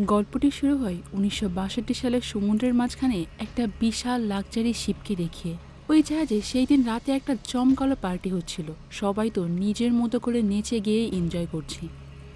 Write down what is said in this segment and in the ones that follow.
গল্পটি শুরু হয় উনিশশো সালের সমুদ্রের মাঝখানে একটা বিশাল লাক্সারি শিপকে দেখিয়ে। ওই জাহাজে সেই দিন রাতে একটা জমকালো পার্টি হচ্ছিল। সবাই তো নিজের মতো করে নেচে গিয়ে এনজয় করছে।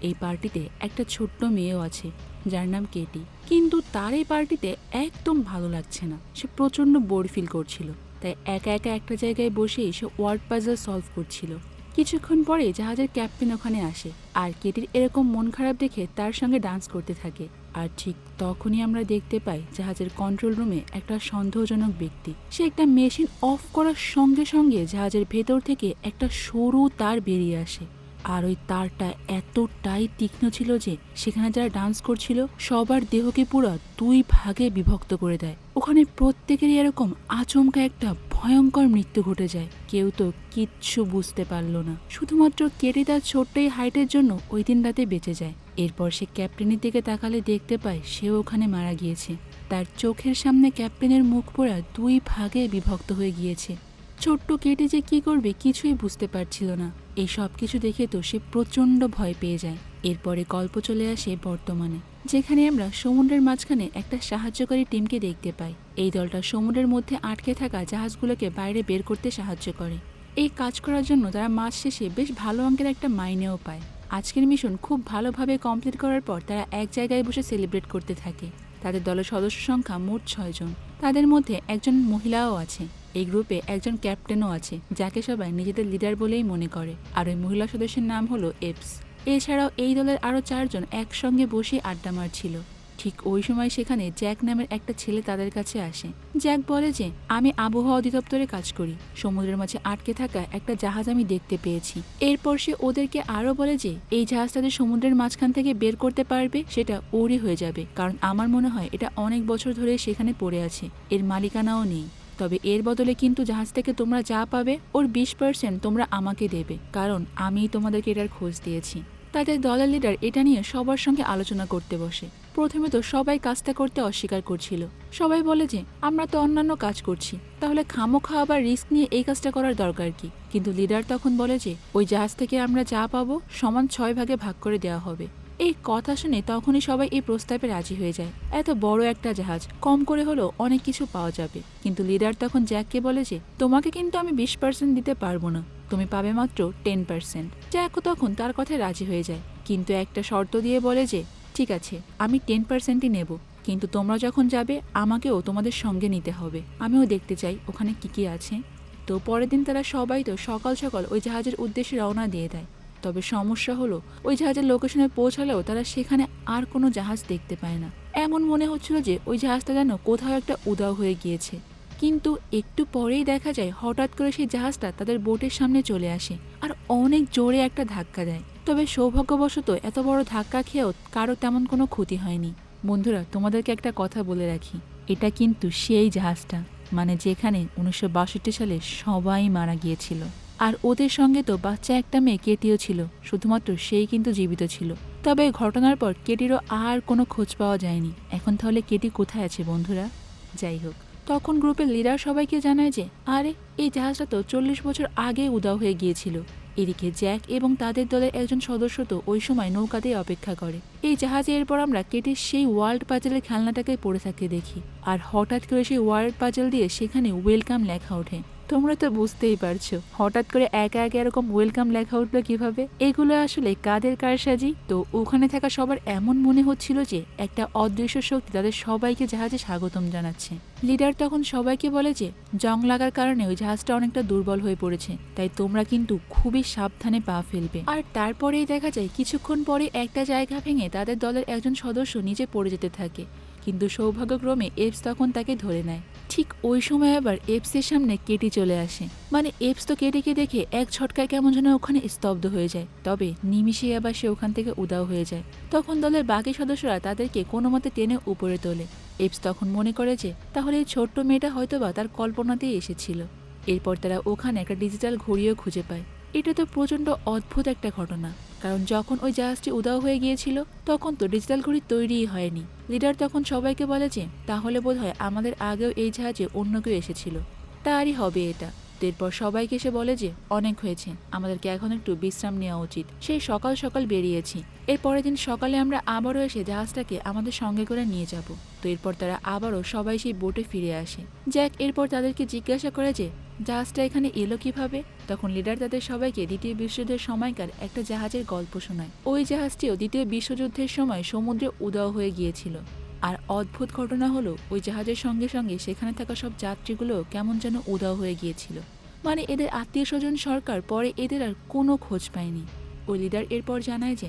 এই পার্টিতে একটা ছোট্ট মেয়েও আছে, যার নাম কেটি। কিন্তু তার এই পার্টিতে একদম ভালো লাগছে না। সে প্রচণ্ড বোর ফিল করছিল। তাই একা একা একটা জায়গায় বসে সে ওয়ার্ড পাজল সলভ করছিল। কিছুক্ষণ পরে জাহাজের ক্যাপ্টেন ওখানে আসে আর কেটির এরকম মন খারাপ দেখে তার সঙ্গে ডান্স করতে থাকে। আর ঠিক তখনই আমরা দেখতে পাই জাহাজের কন্ট্রোল রুমে একটা সন্দেহজনক ব্যক্তি। সে একটা মেশিন অফ করার সঙ্গে সঙ্গে জাহাজের ভেতর থেকে একটা সরু তার বেরিয়ে আসে। আর ওই তারটা এতটাই তীক্ষ্ণ ছিল যে সেখানে যারা ডান্স করছিল সবার দেহকে পুরো দুই ভাগে বিভক্ত করে দেয়। ওখানে প্রত্যেকেরই এরকম আচমকা একটা ভয়ঙ্কর মৃত্যু ঘটে যায়। কেউ তো কিচ্ছু বুঝতে পারল না। শুধুমাত্র কেটে তার ছোট্ট এই হাইটের জন্য ওই দিন রাতে বেঁচে যায়। এরপর সে ক্যাপ্টেনের দিকে তাকালে দেখতে পায় সেও ওখানে মারা গিয়েছে। তার চোখের সামনে ক্যাপ্টেনের মুখ পোড়া দুই ভাগে বিভক্ত হয়ে গিয়েছে। ছোট্ট কেটে যে কি করবে কিছুই বুঝতে পারছিল না। এই সব কিছু দেখে তো সে প্রচণ্ড ভয় পেয়ে যায়। এরপরে গল্প চলে আসে বর্তমানে। যেখানে আমরা সমুদ্রের মাঝখানে একটা সাহায্যকারী টিমকে দেখতে পাই। এই দলটা সমুদ্রের মধ্যে আটকে থাকা জাহাজগুলোকে বাইরে বের করতে সাহায্য করে। এই কাজ করার জন্য তারা মাস শেষে বেশ ভালো অঙ্কের একটা মাইনেও পায়। আজকের মিশন খুব ভালোভাবে কমপ্লিট করার পর তারা এক জায়গায় বসে সেলিব্রেট করতে থাকে। তাদের দলের সদস্য সংখ্যা মোট ছয়জন তাদের মধ্যে একজন মহিলাও আছে। এই গ্রুপে একজন ক্যাপ্টেনও আছে, যাকে সবাই নিজেদের লিডার বলেই মনে করে। আর ওই মহিলা সদস্যের নাম হলো এপস। এছাড়াও এই দলের আরও চারজন একসঙ্গে বসে আড্ডা মারছিল। ঠিক ওই সময় সেখানে জ্যাক নামের একটা ছেলে তাদের কাছে আসে। জ্যাক বলে যে, আমি আবহাওয়া অধিদপ্তরে কাজ করি। সমুদ্রের মাঝে আটকে থাকা একটা জাহাজ আমি দেখতে পেয়েছি। এরপর সে ওদেরকে আরও বলে যে, এই জাহাজ তাদের সমুদ্রের মাঝখান থেকে বের করতে পারবে, সেটা ওরই হয়ে যাবে। কারণ আমার মনে হয় এটা অনেক বছর ধরে সেখানে পড়ে আছে। এর মালিকানাও নেই। তবে এর বদলে কিন্তু জাহাজ থেকে তোমরা যা পাবে, ওর বিশ পার্সেন্ট তোমরা আমাকে দেবে। কারণ আমিই তোমাদেরকে এটার খোঁজ দিয়েছি। তাদের দলের লিডার এটা নিয়ে সবার সঙ্গে আলোচনা করতে বসে। প্রথমে তো সবাই কাজটা করতে অস্বীকার করছিল। সবাই বলে যে, আমরা তো অন্যান্য কাজ করছি। তাহলে খামোখা বা রিস্ক নিয়ে এই কাজটা করার দরকার কি? কিন্তু লিডার তখন বলে যে, ওই জাহাজ থেকে আমরা যা পাবো, সমান ছয় ভাগে ভাগ করে দেওয়া হবে। এই কথা শুনে তখনই সবাই এই প্রস্তাবে রাজি হয়ে যায়। এত বড় একটা জাহাজ, কম করে হলেও অনেক কিছু পাওয়া যাবে। কিন্তু লিডার তখন জ্যাককে বলে যে, তোমাকে কিন্তু আমি বিশ পার্সেন্ট দিতে পারব না। তুমি পাবে মাত্র টেন পার্সেন্ট জ্যাকও তখন তার কথায় রাজি হয়ে যায়। কিন্তু একটা শর্ত দিয়ে বলে যে, ঠিক আছে, আমি টেন পার্সেন্টই নেব। কিন্তু তোমরা যখন যাবে, আমাকেও তোমাদের সঙ্গে নিতে হবে। আমিও দেখতে চাই ওখানে কি কি আছে। তো পরের দিন তারা সবাই তো সকাল সকাল ওই জাহাজের উদ্দেশ্যে রওনা দিয়ে দেয়। তবে সমস্যা হলো, ওই জাহাজের লোকেশনে পৌঁছালেও তারা সেখানে আর কোনো জাহাজ দেখতে পায় না। এমন মনে হচ্ছিল যে, ওই জাহাজটা যেন কোথাও একটা উদাও হয়ে গিয়েছে। কিন্তু একটু পরেই দেখা যায়, হঠাৎ করে সেই জাহাজটা তাদের বোটের সামনে চলে আসে আর অনেক জোরে একটা ধাক্কা দেয়। তবে সৌভাগ্যবশত এত বড় ধাক্কা খেয়েও কারও তেমন কোনো ক্ষতি হয়নি। বন্ধুরা, তোমাদেরকে একটা কথা বলে রাখি, এটা কিন্তু সেই জাহাজটা মানে যেখানে উনিশশো বাষট্টি সালে সবাই মারা গিয়েছিল। আর ওদের সঙ্গে তো বাচ্চা একটা মেয়ে কেটিও ছিল, শুধুমাত্র সেই কিন্তু জীবিত ছিল। তবে ঘটনার পর কেটিরও আর কোনো খোঁজ পাওয়া যায়নি। এখন তাহলে কেটি কোথায় আছে বন্ধুরা? যাই হোক, তখন গ্রুপের লিডার সবাইকে জানায় যে, আরে, এই জাহাজটা তো চল্লিশ বছর আগে উদাও হয়ে গিয়েছিল। এদিকে জ্যাক এবং তাদের দলের একজন সদস্য তো ওই সময় নৌকাতেই অপেক্ষা করে। এই জাহাজে এরপর আমরা কেটির সেই ওয়ার্ল্ড পাজেলের খেলনাটাকে পড়ে থাকতে দেখি। আর হঠাৎ করে সেই ওয়ার্ল্ড পাজেল দিয়ে সেখানে ওয়েলকাম লেখা ওঠে। তোমরা তো বুঝতেই পারছ। হঠাৎ করে একা একা এরকম ওয়েলকাম লেখা উঠল কীভাবে? এগুলো আসলে কাদের কারসাজি? তো ওখানে থাকা সবার এমন মনে হচ্ছিল যে একটা অদৃশ্য শক্তি তাদের সবাইকে জাহাজে স্বাগতম জানাচ্ছে। লিডার তখন সবাইকে বলে যে, জং লাগার কারণে ওই জাহাজটা অনেকটা দুর্বল হয়ে পড়েছে, তাই তোমরা কিন্তু খুবই সাবধানে পা ফেলবে। আর তারপরেই দেখা যায়, কিছুক্ষণ পরে একটা জায়গা ভেঙে তাদের দলের একজন সদস্য নিজে পড়ে যেতে থাকে। কিন্তু সৌভাগ্যক্রমে এপস তখন তাকে ধরে নেয়। ঠিক ওই সময় আবার এপসের সামনে কেটি চলে আসে। মানে এপস তো কেটিকে দেখে এক ছটকায় কেমন যেন ওখানে স্তব্ধ হয়ে যায়। তবে নিমিষেই আবার সে ওখান থেকে উদাও হয়ে যায়। তখন দলের বাকি সদস্যরা তাদেরকে কোনো মতে টেনে উপরে তোলে। এপস তখন মনে করে যে, তাহলে এই ছোট্ট মেয়েটা হয়তোবা তার কল্পনাতেই এসেছিল। এরপর তারা ওখানে একটা ডিজিটাল ঘড়িও খুঁজে পায়। এটা তো প্রচণ্ড অদ্ভুত একটা ঘটনা। কারণ যখন ওই জাহাজটি উদাও হয়ে গিয়েছিল, তখন তো ডিজিটাল ঘড়ি তৈরিই হয়নি। লিডার তখন সবাইকে বলে যে, তাহলে বোধ হয় আমাদের আগেও এই জাহাজে অন্য কেউ এসেছিল। তারই হবে এটা। এরপর সবাইকে এসে বলে যে, অনেক হয়েছে। আমাদেরকে এখন একটু বিশ্রাম নেওয়া উচিত। সেই সকাল সকাল বেরিয়েছি। এর পরের দিন সকালে আমরা আবারও এসে জাহাজটাকে আমাদের সঙ্গে করে নিয়ে যাব। তো এরপর তারা আবারও সবাই সেই বোটে ফিরে আসে। জ্যাক এরপর তাদেরকে জিজ্ঞাসা করে যে জাহাজটা এখানে এলো কীভাবে? তখন লিডার তাদের সবাইকে দ্বিতীয় বিশ্বযুদ্ধের সময়কার একটা জাহাজের গল্প শোনায়। ওই জাহাজটিও দ্বিতীয় বিশ্বযুদ্ধের সময় সমুদ্রে উদাও হয়ে গিয়েছিল। আর অদ্ভুত ঘটনা হলো, ওই জাহাজের সঙ্গে সঙ্গে সেখানে থাকা সব যাত্রীগুলো কেমন যেন উদাও হয়ে গিয়েছিল। মানে এদের আত্মীয় স্বজন সরকার পরে এদের আর কোনো খোঁজ পায়নি। ওই লিডার এরপর জানায় যে,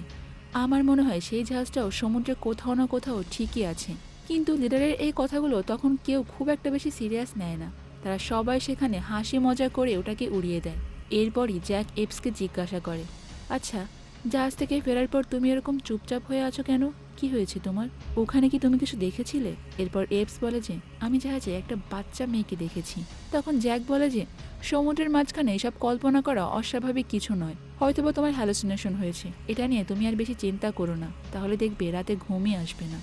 আমার মনে হয় সেই জাহাজটাও সমুদ্রে কোথাও না কোথাও ঠিকই আছে। কিন্তু লিডারের এই কথাগুলো তখন কেউ খুব একটা বেশি সিরিয়াস নেয় না। তারা সবাই সেখানে হাসি মজা করে ওটাকে উড়িয়ে দেয়। এরপরই জ্যাক এপসকে জিজ্ঞাসা করে আচ্ছা জাহাজ থেকে ফেরার পর তুমি এরকম চুপচাপ হয়ে আছো কেন? কি হয়েছে তোমার? ওখানে কি তুমি কিছু দেখেছিলে? এরপর এপস বলে যে, আমি জাহাজে একটা বাচ্চা মেয়েকে দেখেছি। তখন জ্যাক বলে যে, সমুদ্রের মাঝখানে এসব কল্পনা করা অস্বাভাবিক কিছু নয়। হয়তোবা তোমার হ্যালোসিনেশন হয়েছে। এটা নিয়ে তুমি আর বেশি চিন্তা করো না। তাহলে দেখবে রাতে ঘুমই আসবে না।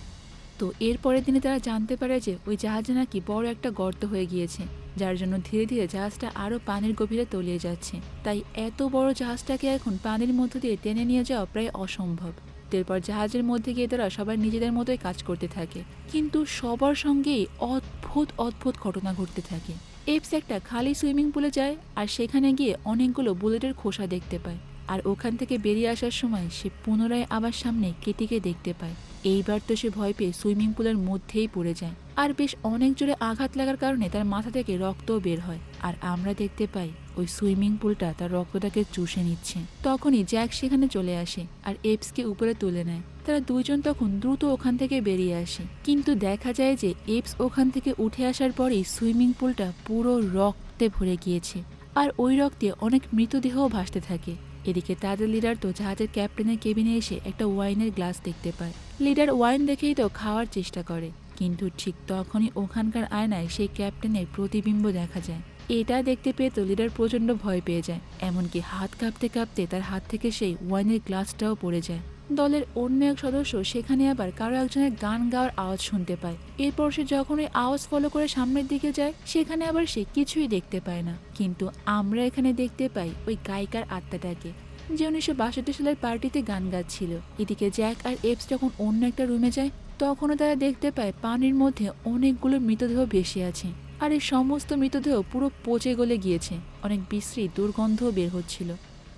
তো এর পরের দিনে তারা জানতে পারে যে, ওই জাহাজে নাকি বড় একটা গর্ত হয়ে গিয়েছে। যার জন্য ধীরে ধীরে জাহাজটা আরও পানির গভীরে তলিয়ে যাচ্ছে। তাই এত বড় জাহাজটাকে এখন পানির মধ্য দিয়ে টেনে নিয়ে যাওয়া প্রায় অসম্ভব। এরপর জাহাজের মধ্যে গিয়ে তারা সবাই নিজেদের মতোই কাজ করতে থাকে। কিন্তু সবার সঙ্গেই অদ্ভুত অদ্ভুত ঘটনা ঘটতে থাকে। এপস একটা খালি সুইমিং পুলে যায় আর সেখানে গিয়ে অনেকগুলো বুলেটের খোসা দেখতে পায়। আর ওখান থেকে বেরিয়ে আসার সময় সে পুনরায় আবার সামনে কেটিকে দেখতে পায়। এইবার তো সে ভয় পেয়ে সুইমিং পুলের মধ্যেই পড়ে যায়। আর বেশ অনেক জোরে আঘাত লাগার কারণে তার মাথা থেকে রক্তও বের হয়। আর আমরা দেখতে পাই, ওই সুইমিং পুলটা তার রক্তটাকে চুষে নিচ্ছে। তখনই জ্যাক সেখানে চলে আসে আর এপসকে উপরে তুলে নেয়। তারা দুইজন তখন দ্রুত ওখান থেকে বেরিয়ে আসে। কিন্তু দেখা যায় যে এপস ওখান থেকে উঠে আসার পরেই সুইমিং পুলটা পুরো রক্তে ভরে গিয়েছে। আর ওই রক্তে অনেক মৃতদেহও ভাসতে থাকে। এদিকে তাদের লিডার তো জাহাজের ক্যাপ্টেনের কেবিনে এসে একটা ওয়াইনের গ্লাস দেখতে পায়। লিডার ওয়াইন দেখেই তো খাওয়ার চেষ্টা করে, কিন্তু ঠিক তখনই ওখানকার আয়নায় সেই ক্যাপ্টেনের প্রতিবিম্ব দেখা যায়। এটা দেখতে পেয়ে তো লিডার প্রচণ্ড ভয় পেয়ে যায়, এমনকি হাত কাঁপতে কাঁপতে তার হাত থেকে সেই ওয়াইনের গ্লাসটাও পড়ে যায়। দলের অন্য এক সদস্য সেখানে আবার কারও একজনের গান গাওয়ার আওয়াজ শুনতে পায়। এরপর সে যখন ওই আওয়াজ ফলো করে সামনের দিকে যায়, সেখানে আবার সে কিছুই দেখতে পায় না। কিন্তু আমরা এখানে দেখতে পাই ওই গায়িকার আত্মাটাকে, যে উনিশশো বাষট্টি সালের পার্টিতে গান গাচ্ছিল। এদিকে জ্যাক আর এপস যখন অন্য একটা রুমে যায়, তখনও তারা দেখতে পায় পানির মধ্যে অনেকগুলো মৃতদেহ ভেসে আছে আর এই সমস্ত মৃতদেহ পুরো পচে গলে গিয়েছে। অনেক বিশ্রী দুর্গন্ধও বের হচ্ছিল।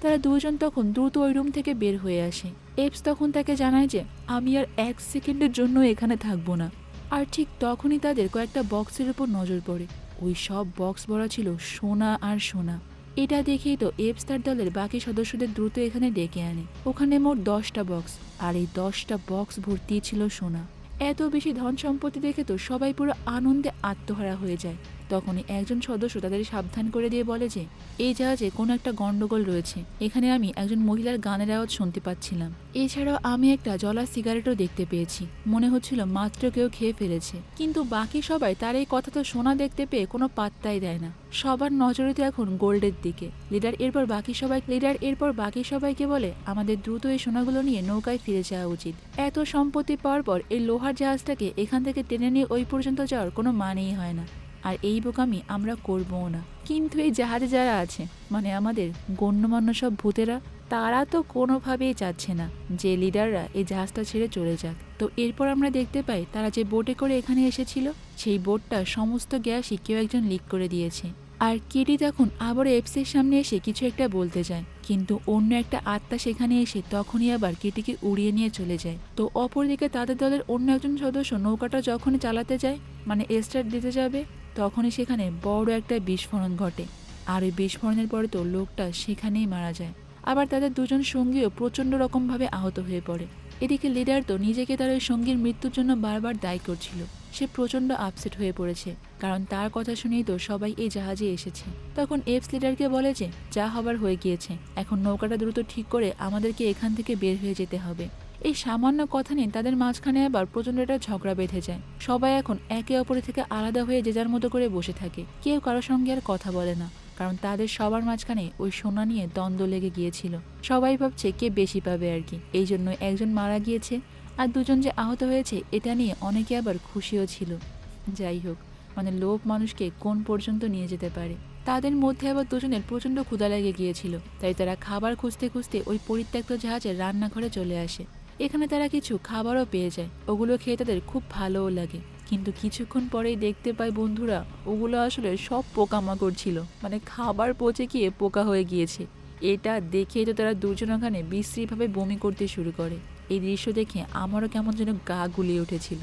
তারা দুজন তখন দ্রুত ওই রুম থেকে বের হয়ে আসে। এপস তখন তাকে জানায় যে, আমি আর এক সেকেন্ডের জন্য এখানে থাকব না। আর ঠিক তখনই তাদের কয়েকটা বক্সের উপর নজর পড়ে। ওই সব বক্স ভরা ছিল সোনা আর সোনা। এটা দেখেই তো এপস তার দলের বাকি সদস্যদের দ্রুত এখানে ডেকে আনে। ওখানে মোট দশটা বক্স, আর এই দশটা বক্স ভর্তি ছিল সোনা। এত বেশি ধন সম্পত্তি দেখে তো সবাই পুরো আনন্দে আত্মহারা হয়ে যায়। তখনই একজন সদস্য তাদের সাবধান করে দিয়ে বলে যে, এই জাহাজে কোনো একটা গন্ডগোল রয়েছে। এখানে আমি একজন মহিলার গানের আওয়াজ শুনতে পাচ্ছিলাম। এছাড়াও আমি একটা জলা সিগারেটও দেখতে পেয়েছি। মনে হচ্ছিল মাত্র কেউ খেয়ে ফেলেছে। কিন্তু বাকি সবাই তার এই কথা তো শোনা দেখতে পেয়ে কোনো পাত্তাই দেয় না। সবার নজরে তো এখন গোল্ডের দিকে। লিডার এরপর বাকি সবাই, লিডার এরপর বাকি সবাইকে বলে, আমাদের দ্রুত এই সোনাগুলো নিয়ে নৌকায় ফিরে যাওয়া উচিত। এত সম্পত্তি পাওয়ার পর এই লোহার জাহাজটাকে এখান থেকে টেনে নিয়ে ওই পর্যন্ত যাওয়ার কোনো মানেই হয় না। আর এই বোকামি আমরা করবও না। কিন্তু এই জাহাজে যারা আছে মানে আমাদের গণ্যমান্য সব ভূতেরা, তারা তো কোনোভাবেই চাচ্ছে না যে লিডাররা এই জাহাজটা ছেড়ে চলে যাক। তো এরপর আমরা দেখতে পাই তারা যে বোটে করে এখানে এসেছিল, সেই বোটটা সমস্ত গ্যাসই কেউ একজন লিক করে দিয়েছে। আর কেটি তখন আবার এপসের সামনে এসে কিছু একটা বলতে যায়, কিন্তু অন্য একটা আত্মা সেখানে এসে তখনই আবার কেটিকে উড়িয়ে নিয়ে চলে যায়। তো অপরদিকে তাদের দলের অন্য একজন সদস্য নৌকাটা যখনই চালাতে যায় মানে স্টার্ট দিতে যাবে তখনই সেখানে বড় একটা বিস্ফোরণ ঘটে। আর ওই বিস্ফোরণের পরে তো লোকটা সেখানেই মারা যায়। আবার তাদের দুজন সঙ্গীও প্রচণ্ড রকমভাবে আহত হয়ে পড়ে। এদিকে লিডার তো নিজেকে তার ওই সঙ্গীর মৃত্যুর জন্য বারবার দায়ী করছিল। সে প্রচণ্ড আপসেট হয়ে পড়েছে, কারণ তার কথা শুনেই তো সবাই এই জাহাজে এসেছে। তখন এপস লিডারকে বলে যে, যা হবার হয়ে গিয়েছে। এখন নৌকাটা দ্রুত ঠিক করে আমাদেরকে এখান থেকে বের হয়ে যেতে হবে। এই সামান্য কথা নিয়ে তাদের মাঝখানে আবার প্রচণ্ড একটা ঝগড়া বেঁধে যায়। সবাই এখন একে অপরের থেকে আলাদা হয়ে যে যার মতো করে বসে থাকে। কেউ কারোর সঙ্গে আর কথা বলে না, কারণ তাদের সবার মাঝখানে ওই সোনা নিয়ে দ্বন্দ্ব লেগে গিয়েছিল। সবাই ভাবছে কে বেশি পাবে আর কি। এই জন্য একজন মারা গিয়েছে আর দুজন যে আহত হয়েছে, এটা নিয়ে অনেকে আবার খুশিও ছিল। যাই হোক মানে লোভ মানুষকে কোন পর্যন্ত নিয়ে যেতে পারে? তাদের মধ্যে আবার দুজনের প্রচণ্ড ক্ষুধা লেগে গিয়েছিল, তাই তারা খাবার খুঁজতে খুঁজতে ওই পরিত্যক্ত জাহাজের রান্নাঘরে চলে আসে। এখানে তারা কিছু খাবারও পেয়ে যায়। ওগুলো খেয়ে তাদের খুব ভালোও লাগে। কিন্তু কিছুক্ষণ পরেই দেখতে পাই বন্ধুরা, ওগুলো আসলে সব পোকামাকড় ছিল। মানে খাবার পচে গিয়ে পোকা হয়ে গিয়েছে। এটা দেখে তো তারা দুজন ওখানে বিশ্রীভাবে বমি করতে শুরু করে। এই দৃশ্য দেখে আমারও কেমন যেন গা গুলিয়ে উঠেছিল।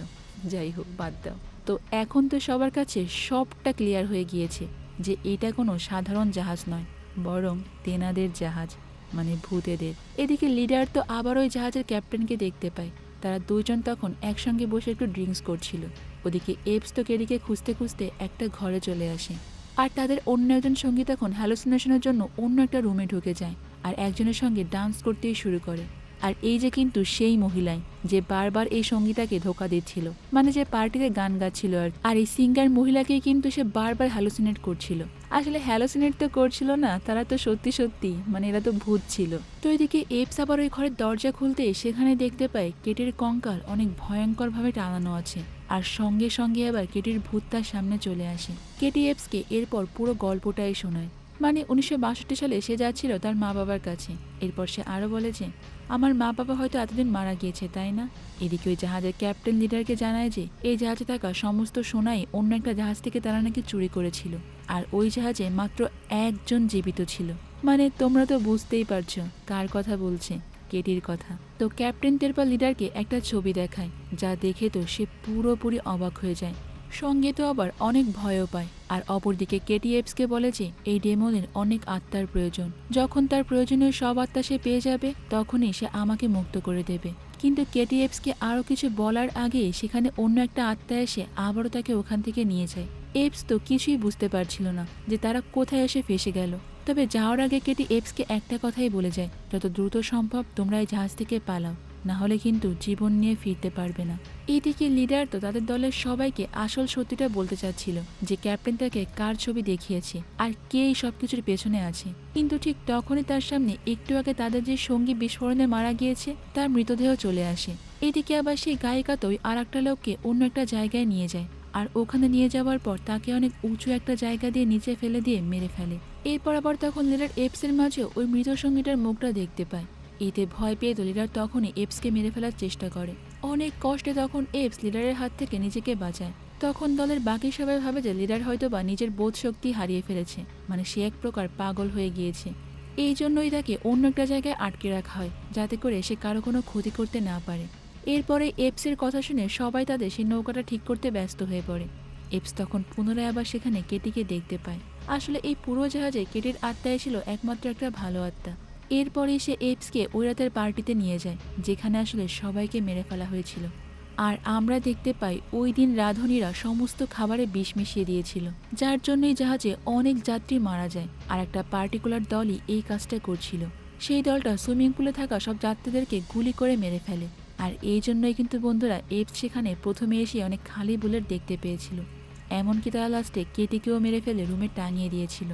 যাই হোক, বাদ দাও। তো এখন তো সবার কাছে সবটা ক্লিয়ার হয়ে গিয়েছে যে এটা কোনো সাধারণ জাহাজ নয়, বরং তেনাদের জাহাজ। মানে ভূতেদের। এদিকে লিডার তো আবার ওই জাহাজের ক্যাপ্টেনকে দেখতে পায়। তারা দুজন তখন একসঙ্গে বসে একটু ড্রিঙ্কস করছিল। ওদিকে এপস তো কেরিকে খুঁজতে খুঁজতে একটা ঘরে চলে আসে। আর তাদের অন্য একজন সঙ্গী তখন হ্যালোসিনেশনের জন্য অন্য একটা রুমে ঢুকে যায় আর একজনের সঙ্গে ডান্স করতেই শুরু করে। আর এই যে কিন্তু সেই মহিলাই, যে বারবার এই সঙ্গীতাকে ধোকা দিচ্ছিল মানে যে পার্টিতে গান গাচ্ছিল আর এই সিঙ্গার মহিলাকেই কিন্তু সে বারবার হ্যালোসিনেট করছিল। আসলে হ্যালোসিনেট তো করছিল না, তারা তো সত্যি সত্যি মানে এরা তো ভূত ছিল। তো এদিকে এপস আবার ওই ঘরের দরজা খুলতে সেখানে দেখতে পাই কেটির কঙ্কাল অনেক ভয়ঙ্করভাবে টানানো আছে, আর সঙ্গে সঙ্গে আবার কেটির ভূত তার সামনে চলে আসে। কেটি এপসকে এরপর পুরো গল্পটাই শোনায়। মানে উনিশশো বাষট্টি সালে সে যাচ্ছিল তার মা বাবার কাছে। এরপর সে আরও বলেছে আমার মা বাবা হয়তো এতদিন মারা গিয়েছে, তাই না? এদিকে ওই জাহাজের ক্যাপ্টেন লিডারকে জানায় যে, এই জাহাজে থাকা সমস্ত সোনাই অন্য একটা জাহাজ থেকে তারা নাকি চুরি করেছিল। আর ওই জাহাজে মাত্র একজন জীবিত ছিল। মানে তোমরা তো বুঝতেই পারছ কার কথা বলছে, কেটির কথা। তো ক্যাপ্টেন টেরপা লিডারকে একটা ছবি দেখায়, যা দেখে তো সে পুরোপুরি অবাক হয়ে যায়। সঙ্গে তো আবার অনেক ভয়ও পায়। আর অপরদিকে কেটিএফসকে বলে যে, এই ডেমনের অনেক আত্মার প্রয়োজন। যখন তার প্রয়োজনীয় সব আত্মা সে পেয়ে যাবে, তখনই সে আমাকে মুক্ত করে দেবে। কিন্তু কেটিএফসকে আরও কিছু বলার আগে সেখানে অন্য একটা আত্মা এসে আবারও তাকে ওখান থেকে নিয়ে যায়। এপস তো কিছুই বুঝতে পারছিল না যে তারা কোথায় এসে ফেসে গেল। তবে যাওয়ার আগে কেটি এপসকে একটা কথাই বলে যায়, যত দ্রুত সম্ভব তোমরা এই জাহাজ থেকে পালাও। না হলে কিন্তু জীবন নিয়ে ফিরতে পারবে না। এদিকে লিডার তো তাদের দলের সবাইকে আসল সত্যিটা বলতে চাচ্ছিল যে ক্যাপ্টেন তাকে কার ছবি দেখিয়েছে আর কে এই সবকিছুর পেছনে আছে। কিন্তু ঠিক তখনই তার সামনে একটু আগে তাদের যে সঙ্গী বিস্ফোরণে মারা গিয়েছে, তার মৃতদেহ চলে আসে। এদিকে আবার সেই গায়িকা তো আর একটা লোককে অন্য একটা জায়গায় নিয়ে যায় আর ওখানে নিয়ে যাওয়ার পর তাকে অনেক উঁচু একটা জায়গা দিয়ে নিচে ফেলে দিয়ে মেরে ফেলে। এরপর আবার তখন লিডার এপসের মাঝে ওই মৃত সঙ্গীটার মুখটা দেখতে পায়। এতে ভয় পেয়ে তো লিডার তখনই এপসকে মেরে ফেলার চেষ্টা করে। অনেক কষ্টে তখন এপস লিডারের হাত থেকে নিজেকে বাঁচায়, তখন দলের বাকি সবাই ভাবে যে লিডার হয়তো বা নিজের বোধ শক্তি হারিয়ে ফেলেছে মানে সে এক প্রকার পাগল হয়ে গিয়েছে। এই জন্যই তাকে অন্য একটা জায়গায় আটকে রাখা হয়, যাতে করে সে কারও কোনো ক্ষতি করতে না পারে। এরপরে এপসের কথা শুনে সবাই তাদের সেই নৌকাটা ঠিক করতে ব্যস্ত হয়ে পড়ে। এপস তখন পুনরায় আবার সেখানে কেটিকে দেখতে পায়। আসলে এই পুরো জাহাজে কেটির আত্মায় ছিল একমাত্র একটা ভালো আত্মা। এরপরে সে এপসকে ওই রাতের পার্টিতে নিয়ে যায়, যেখানে আসলে সবাইকে মেরে ফেলা হয়েছিল। আর আমরা দেখতে পাই ওই দিন রাঁধুনিরা সমস্ত খাবারে বিষ মিশিয়ে দিয়েছিল, যার জন্যই জাহাজে অনেক যাত্রী মারা যায় আর একটা পার্টিকুলার দলই এই কাজটা করছিল। সেই দলটা সুইমিং পুলে থাকা সব যাত্রীদেরকে গুলি করে মেরে ফেলে। আর এই জন্যই কিন্তু বন্ধুরা এপস সেখানে প্রথমে এসে অনেক খালি বুলেট দেখতে পেয়েছিল। এমনকি তারা লাস্টে কেটিকেও মেরে ফেলে রুমে টাঙিয়ে দিয়েছিল।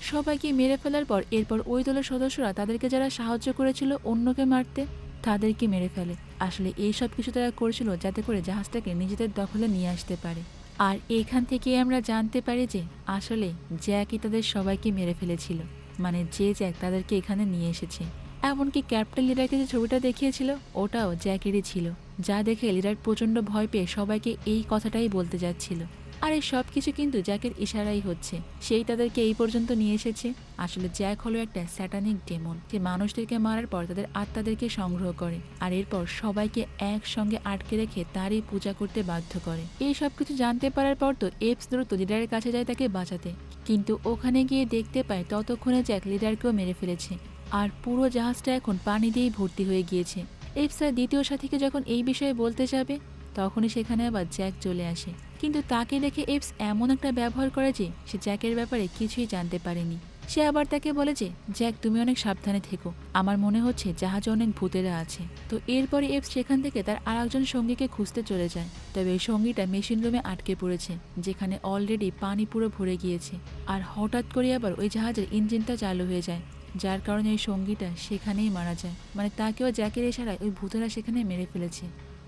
সবাইকে মেরে ফেলার পর এরপর ওই দলের সদস্যরা তাদেরকে যারা সাহায্য করেছিল অন্যকে মারতে, তাদেরকে মেরে ফেলে। আসলে এই সব কিছু তারা করেছিল যাতে করে জাহাজটাকে নিজেদের দখলে নিয়ে আসতে পারে। আর এখান থেকে আমরা জানতে পারি যে আসলে জ্যাকই তাদের সবাইকে মেরে ফেলেছিল। মানে যে জ্যাক তাদেরকে এখানে নিয়ে এসেছে। এমনকি ক্যাপ্টেন লিডারকে যে ছবিটা দেখিয়েছিল, ওটাও জ্যাকেরই ছিল। যা দেখে লিডার প্রচণ্ড ভয় পেয়ে সবাইকে এই কথাটাই বলতে যাচ্ছিল। আর এই সব কিছু কিন্তু জ্যাকের ইশারাই হচ্ছে। সেই তাদেরকে এই পর্যন্ত নিয়ে এসেছে। আসলে জ্যাক হলো একটা স্যাটানিক ডেমন। যে মানুষদেরকে মারার পর তাদের আত্মাদেরকে সংগ্রহ করে। আর এরপর সবাইকে একসঙ্গে আটকে রেখে তারই পূজা করতে বাধ্য করে। এই সব কিছু জানতে পারার পর তো এপস দ্রুত লিডারের কাছে যায় তাকে বাঁচাতে। কিন্তু ওখানে গিয়ে দেখতে পায় ততক্ষণে জ্যাক লিডারকেও মেরে ফেলেছে। আর পুরো জাহাজটা এখন পানি দিয়েই ভর্তি হয়ে গিয়েছে। এপসা দ্বিতীয় সাথীকে যখন এই বিষয়ে বলতে যাবে, তখনই সেখানে আবার জ্যাক চলে আসে। কিন্তু তাকে দেখে এপস এমন একটা ব্যবহার করে যে সে জ্যাকের ব্যাপারে কিছুই জানতে পারেনি। সে আবার তাকে বলে যে জ্যাক তুমি অনেক সাবধানে থেকো। আমার মনে হচ্ছে জাহাজে অনেক ভূতেরা আছে। তো এরপরে এপস সেখান থেকে তার আর একজন সঙ্গীকে খুঁজতে চলে যায়। তবে এই সঙ্গীটা মেশিন রুমে আটকে পড়েছে, যেখানে অলরেডি পানি পুরো ভরে গিয়েছে। আর হঠাৎ করে আবার ওই জাহাজের ইঞ্জিনটা চালু হয়ে যায়, যার কারণে ওই সঙ্গীটা সেখানেই মারা যায়। মানে তাকেও জ্যাকের ইশারায় ওই ভূতেরা সেখানে মেরে ফেলেছে।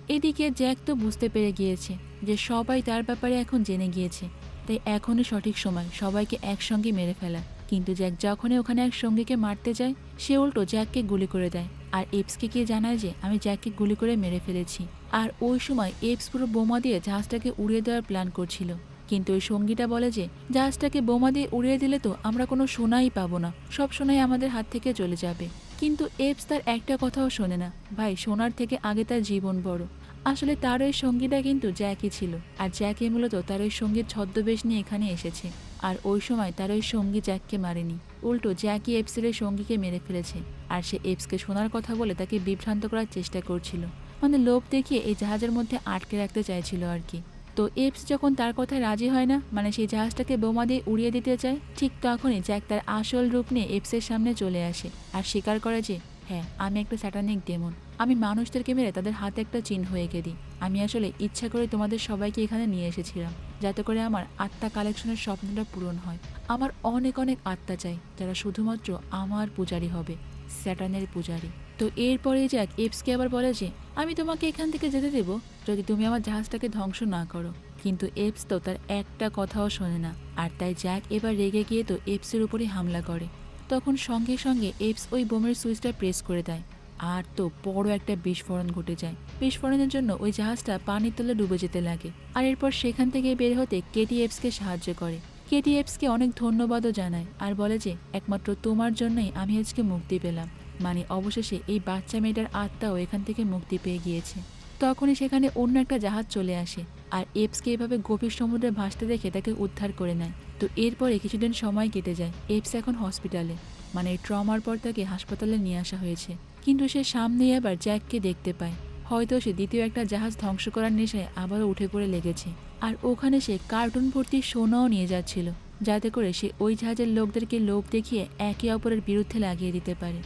এদিকে জ্যাক তো বুঝতে পেরে গিয়েছে যে সবাই তার ব্যাপারে এখন জেনে গিয়েছে, তাই এখনই সঠিক সময় সবাইকে একসঙ্গে মেরে ফেলা। কিন্তু জ্যাক যখনই ওখানে এক সঙ্গীকে মারতে যায়, সে উল্টো জ্যাককে গুলি করে দেয়। আর এপসকে গিয়ে জানায় যে, আমি জ্যাককে গুলি করে মেরে ফেলেছি। আর ওই সময় এপস পুরো বোমা দিয়ে জাহাজটাকে উড়িয়ে দেওয়ার প্ল্যান করছিল। কিন্তু ওই সঙ্গীটা বলে যে, জাহাজটাকে বোমা দিয়ে উড়িয়ে দিলে তো আমরা কোনো সোনাই পাবো না। সব সোনাই আমাদের হাত থেকে চলে যাবে। কিন্তু এপস তার একটা কথাও শোনে না। ভাই, সোনার থেকে আগে তার জীবন বড়। আসলে তার ওই সঙ্গীটা কিন্তু জ্যাকই ছিল। আর জ্যাকই মূলত তার ওই সঙ্গীর ছদ্মবেশ নিয়ে এখানে এসেছে। আর ওই সময় তার ওই সঙ্গী জ্যাককে মারেনি। উল্টো এপসের ওই সঙ্গীকে মেরে ফেলেছে। আর সে এপসকে শোনার কথা বলে তাকে বিভ্রান্ত করার চেষ্টা করছিল। মানে লোভ দেখিয়ে এই জাহাজের মধ্যে আটকে রাখতে চাইছিল আর কি। তো এপস যখন তার কথায় রাজি হয় না মানে সেই জাহাজটাকে বোমা দিয়ে উড়িয়ে দিতে চায়, ঠিক তখনই জ্যাক তার আসল রূপ নিয়ে এপসের সামনে চলে আসে আর স্বীকার করে যে হ্যাঁ আমি একটা স্যাটানিক ডেমন আমি মানুষদেরকে মেরে তাদের হাতে একটা চিহ্ন এঁকে দিই আমি আসলে ইচ্ছা করে তোমাদের সবাইকে এখানে নিয়ে এসেছিলাম, যাতে করে আমার আত্মা কালেকশনের স্বপ্নটা পূরণ হয়। আমার অনেক অনেক আত্মা চাই, যারা শুধুমাত্র আমার পূজারি হবে স্যাটানের পূজারি। তো এরপরে জ্যাক এপসকে আবার বলে যে, আমি তোমাকে এখান থেকে যেতে দেব যদি তুমি আমার জাহাজটাকে ধ্বংস না করো। কিন্তু এপস তো তার একটা কথাও শোনে না। আর তাই জ্যাক এবার রেগে গিয়ে তো এপসের উপরে হামলা করে। তখন সঙ্গে সঙ্গে এপস ওই বোমের সুইচটা প্রেস করে দেয়। আর তো বড় একটা বিস্ফোরণ ঘটে যায়। বিস্ফোরণের জন্য ওই জাহাজটা পানির তলে ডুবে যেতে লাগে। আর এরপর সেখান থেকে বের হতে কেটি এপসকে সাহায্য করে। কেটি এপসকে অনেক ধন্যবাদও জানায়। আর বলে যে, একমাত্র তোমার জন্যই আমি আজকে মুক্তি পেলাম। মানে অবশেষে এই বাচ্চা মেয়েটার আত্মাও এখান থেকে মুক্তি পেয়ে গিয়েছে। তখনই সেখানে অন্য একটা জাহাজ চলে আসে, আর এপসকে এভাবে গভীর সমুদ্রে ভাসতে দেখে তাকে উদ্ধার করে নেয়। তো এরপরে কিছুদিন সময় কেটে যায় এপস এখন হসপিটালে মানে ট্রমার পর তাকে হাসপাতালে নিয়ে আসা হয়েছে। কিন্তু সে সামনেই আবার জ্যাককে দেখতে পায়। হয়তো সে দ্বিতীয় একটা জাহাজ ধ্বংস করার নেশায় আবারও উঠে পড়ে লেগেছে। আর ওখানে সে কার্টুন ভর্তি সোনাও নিয়ে যাচ্ছিল, যাতে করে সে ওই জাহাজের লোকদেরকে লোভ দেখিয়ে একে অপরের বিরুদ্ধে লাগিয়ে দিতে পারে।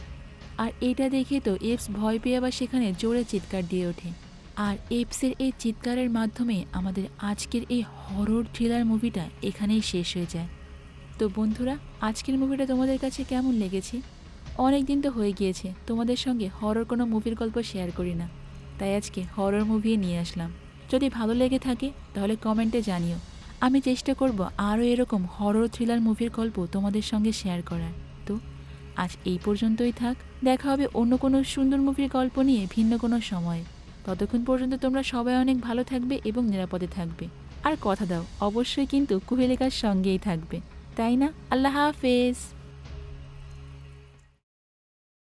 আর এটা দেখে তো এপস ভয় পেয়ে আবার সেখানে জোরে চিৎকার দিয়ে ওঠে। আর এপসের এই চিৎকারের মাধ্যমে আমাদের আজকের এই হরর থ্রিলার মুভিটা এখানেই শেষ হয়ে যায়। তো বন্ধুরা, আজকের মুভিটা তোমাদের কাছে কেমন লেগেছে? অনেক দিন তো হয়ে গিয়েছে, তোমাদের সঙ্গে হরর কোনো মুভির গল্প শেয়ার করি না। তাই আজকে হরর মুভি নিয়ে আসলাম। যদি ভালো লেগে থাকে, তাহলে কমেন্টে জানিও। আমি চেষ্টা করব আরও এরকম হরর থ্রিলার মুভির গল্প তোমাদের সঙ্গে শেয়ার করার। আজ এই পর্যন্তই থাক। দেখা হবে অন্য কোনো সুন্দর মুভির গল্প নিয়ে ভিন্ন কোনো সময়। ততক্ষণ পর্যন্ত তোমরা সবাই অনেক ভালো থাকবে এবং নিরাপদে থাকবে। আর কথা দাও, অবশ্যই কিন্তু কুহেলিকার সঙ্গেই থাকবে। তাই না? আল্লাহ হাফেজ।